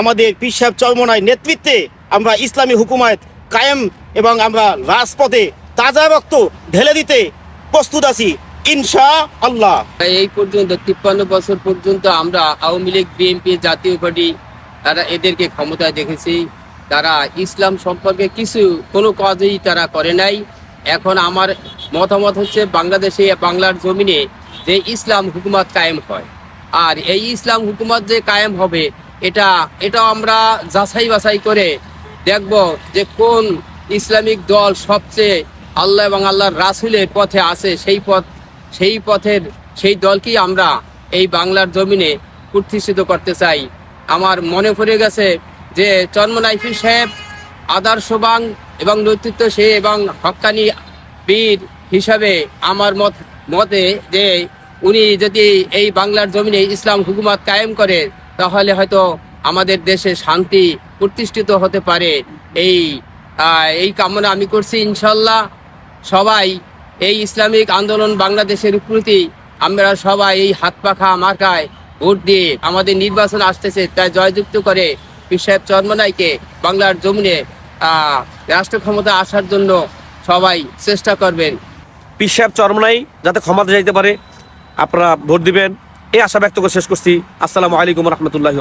আমাদের পিসাব চরমনায় নেতৃত্বে আমরা ইসলামী হুকুমায়ত কায়েম এবং আমরা রাজপথে তাজা রক্ত ঢেলে দিতে প্রস্তুত আছি ইনশা আল্লাহ এই পর্যন্ত, তিপ্পান্ন বছর পর্যন্ত আমরা আওয়ামী লীগ, বিএনপি, জাতীয় পার্টি, তারা এদেরকে ক্ষমতায় দেখেছি। তারা ইসলাম সম্পর্কে কিছু, কোনো কাজই তারা করে নাই। এখন আমার মতামত হচ্ছে, বাংলাদেশে, বাংলার জমিনে যে ইসলাম হুকুমত কায়েম হয়। আর এই ইসলাম হুকুমত যে কায়েম হবে এটা এটা আমরা যাচাই বাছাই করে দেখব যে কোন ইসলামিক দল সবচেয়ে আল্লাহ এবং আল্লাহর রাসুলের পথে আছে, সেই পথ, সেই পথের, সেই দলকেই আমরা এই বাংলার জমিনে প্রতিষ্ঠিত করতে চাই। আমার মনে পড়ে গেছে যে চন্মনাইফি সাহেব, আদর্শবান এবং নেতৃত্ব সে এবং হক্কানি বীর হিসাবে আমার মত, মতে যে উনি যদি এই বাংলার জমিনে ইসলাম হুকুমত কায়েম করে তাহলে হয়তো আমাদের দেশে শান্তি প্রতিষ্ঠিত হতে পারে। এই এই কামনা আমি করছি ইনশাল্লাহ সবাই এই ইসলামিক আন্দোলন বাংলাদেশের প্রতি আমরা সবাই এই হাত পাখা মার্কায় ভোট দিয়ে আমাদের নির্বাচন আসতেছে তাই জয়যুক্ত করে সাহেব চর্মনাইকে বাংলার জমিনে রাষ্ট্র ক্ষমতা আসার জন্য সবাই চেষ্টা করবেন। পীর সাহেব চরমনাই যাতে ক্ষমতা যাইতে পারে, আপনারা ভোট দিবেন। এই আশা ব্যক্ত করে শেষ করছি। আসসালামু আলাইকুম রহমতুল্লাহ